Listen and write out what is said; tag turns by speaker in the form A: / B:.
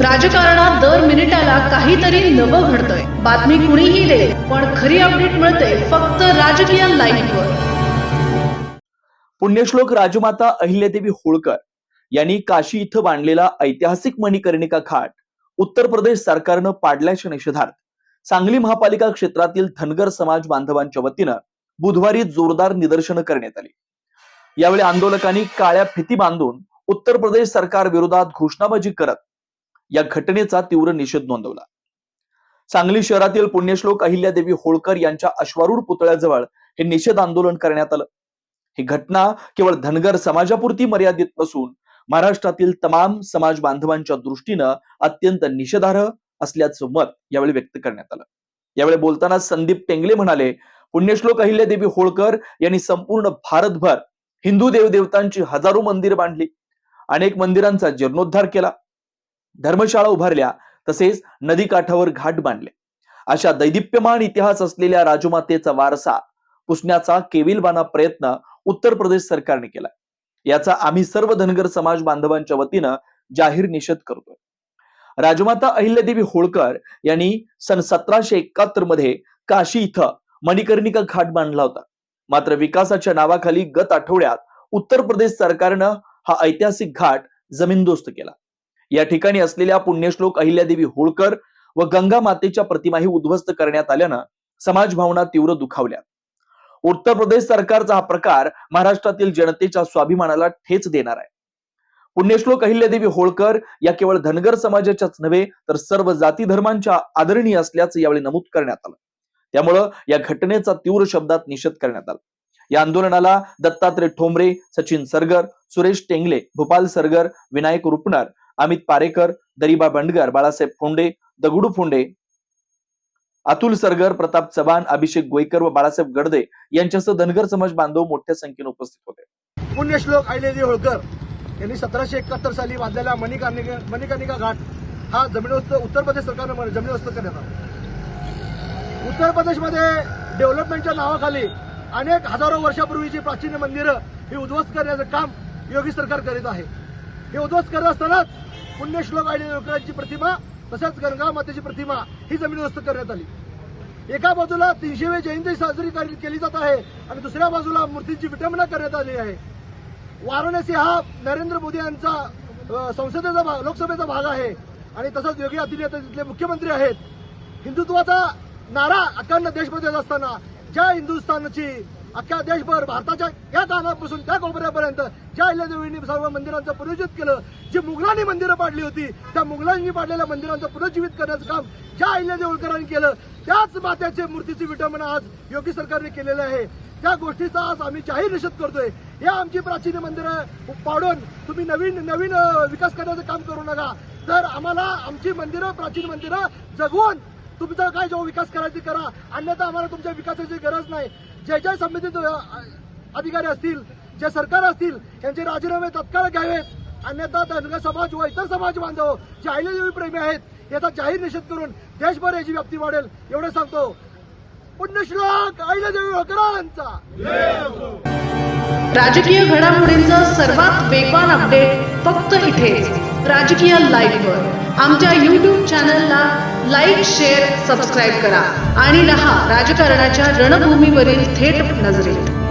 A: राजकारणात दर मिनिटाला काहीतरी नवं घडतंय. बातमी कुणीही दे पण खरी अपडेट मिळते फक्त राजकीय लाईव्हवर
B: पुण्यश्लोक राजमाता अहिल्यादेवी होळकर यांनी काशी इथं बांधलेला ऐतिहासिक मणिकर्णिका घाट उत्तर प्रदेश सरकारनं पाडल्याच्या निषेधार्थ सांगली महापालिका क्षेत्रातील धनगर समाज बांधवांच्या वतीनं बुधवारी जोरदार निदर्शनं करण्यात आली. यावेळी आंदोलकांनी काळ्या फिती बांधून उत्तर प्रदेश सरकार विरोधात घोषणाबाजी करत या घटनेचा तीव्र निषेध नोंदवला. सांगली शहरातील पुण्यश्लोक अहिल्यादेवी होळकर यांच्या अश्वारूढ पुतळ्याजवळ हे निषेध आंदोलन करण्यात आलं. ही घटना केवळ धनगर समाजापुरती मर्यादित नसून महाराष्ट्रातील तमाम समाज बांधवांच्या दृष्टीनं अत्यंत निषेधार्ह असल्याचं मत यावेळी व्यक्त करण्यात आलं. यावेळी बोलताना संदीप टेंगले म्हणाले पुण्यश्लोक अहिल्यादेवी होळकर यांनी संपूर्ण भारतभर हिंदू देवदेवतांची हजारो मंदिर बांधली. अनेक मंदिरांचा जीर्णोद्धार केला. धर्मशाळा उभारल्या तसेच नदीकाठावर घाट बांधले. अशा दैदिप्यमान इतिहास असलेल्या राजमातेचा वारसा पुसण्याचा केविलबाना प्रयत्न उत्तर प्रदेश सरकारने केला. याचा आम्ही सर्व धनगर समाज बांधवांच्या वतीनं जाहीर निषेध करतोय. राजमाता अहिल्यादेवी होळकर यांनी सन सतराशे एकाहत्तरमध्ये काशी इथं मणिकर्णिका घाट बांधला होता. मात्र विकासाच्या नावाखाली गत आठवड्यात उत्तर प्रदेश सरकारनं हा ऐतिहासिक घाट जमीनदोस्त केला. या ठिकाणी असलेल्या पुण्यश्लोक अहिल्यादेवी होळकर व गंगा मातेच्या प्रतिमाही उद्ध्वस्त करण्यात आल्यानं समाज भावना तीव्र दुखावल्या. उत्तर प्रदेश सरकारचा हा प्रकार महाराष्ट्रातील जनतेच्या स्वाभिमानाला ठेच देणार आहे. पुण्यश्लोक अहिल्यादेवी होळकर या केवळ धनगर समाजाच्याच नव्हे तर सर्व जाती धर्मांच्या आदरणीय असल्याचं यावेळी नमूद करण्यात आलं. त्यामुळं या घटनेचा तीव्र शब्दात निषेध करण्यात आला. या आंदोलनाला दत्तात्रय ठोंबरे सचिन सरगर सुरेश टेंगले भोपाल सरगर विनायक रुपणार अमित पारेकर दरिबा बंडगर बाळासाहेब फोंडे दगडू फोंडे अतुल सरगर प्रताप चव्हाण अभिषेक गोयकर व बाळासाहेब गडदे यांच्यासह धनगर समाज बांधव मोठ्या संख्येने उपस्थित होते.
C: पुण्यश्लोक अहिल्यादेवी होळकर यांनी सतराशे एकाहत्तर साली बांधलेला मणिकर्णिका मणिकर्णिका घाट हा जमिनीवस्त उत्तर प्रदेश सरकारनं जमिनीवस्त करण्यात आला उत्तर प्रदेशमध्ये डेव्हलपमेंटच्या नावाखाली अनेक हजारो वर्षापूर्वीची प्राचीन मंदिरं ही उद्ध्वस्त करण्याचं काम योगी सरकार करीत आहे. हे उद्ध्वस्त करत असतानाच पुण्यश्लोक आणि लोकांची प्रतिमा तसंच गंगा मातेची प्रतिमा ही जमिनीवस्त करण्यात आली. एका बाजूला तीनशेवी जयंती साजरी केली जात आहे आणि दुसऱ्या बाजूला मूर्तींची विटंबना करण्यात आली आहे. वाराणसी हा नरेंद्र मोदी यांचा संसदेचा भाग लोकसभेचा भाग आहे आणि तसंच योगी आदित्यनाथ तिथले मुख्यमंत्री आहेत. हिंदुत्वाचा नारा अखंड देशमध्ये येत असताना ज्या हिंदुस्थानची अख्ख्या देशभर भारताच्या या कानापासून त्या कोपऱ्यापर्यंत ज्या अहिल्यादेवींनी सर्व मंदिरांचं पुनरुज्जीवित केलं जी मुघलांनी मंदिरं पाडली होती त्या मुघलांनी पाडलेल्या मंदिरांचं पुनर्जीवित करण्याचं काम ज्या अहिल्यादेवी केलं त्याच मात्याचे मूर्तीची विटंबना आज योगी सरकारने केलेलं आहे. त्या गोष्टीचा आज आम्ही जाहीर निषेध करतोय. या आमची प्राचीन मंदिरं पाडून तुम्ही नवीन नवीन विकास करण्याचं काम करू नका. तर आम्हाला आमची मंदिरं प्राचीन मंदिरं जगवून तुमचा काय जो विकास करायची करा. अन्यथा आम्हाला तुमच्या विकासाची गरज नाही. जे जे संबंधित अधिकारी असतील जे सरकार असतील यांचे राजीनामे तत्काळ घ्यावेत अन्यथा धनगर समाज व इतर समाज बांधव जे अहिल्यादेवी प्रेमी आहेत याचा जाहीर निषेध करून देशभर याची व्याप्ती वाढेल एवढं सांगतो. पुण्यश्लोक अहिल्यादेवी होळकरांचा
A: राजकीय घडामोडींचं सर्वात वेगवान अपडेट फक्त इथेच राजकीय लाईव्हवर आमच्या यूट्यूब चॅनलला लाईक शेअर सबस्क्राईब करा. आणि रहा राजकारणाच्या रणभूमीवरील थेट नजरेत.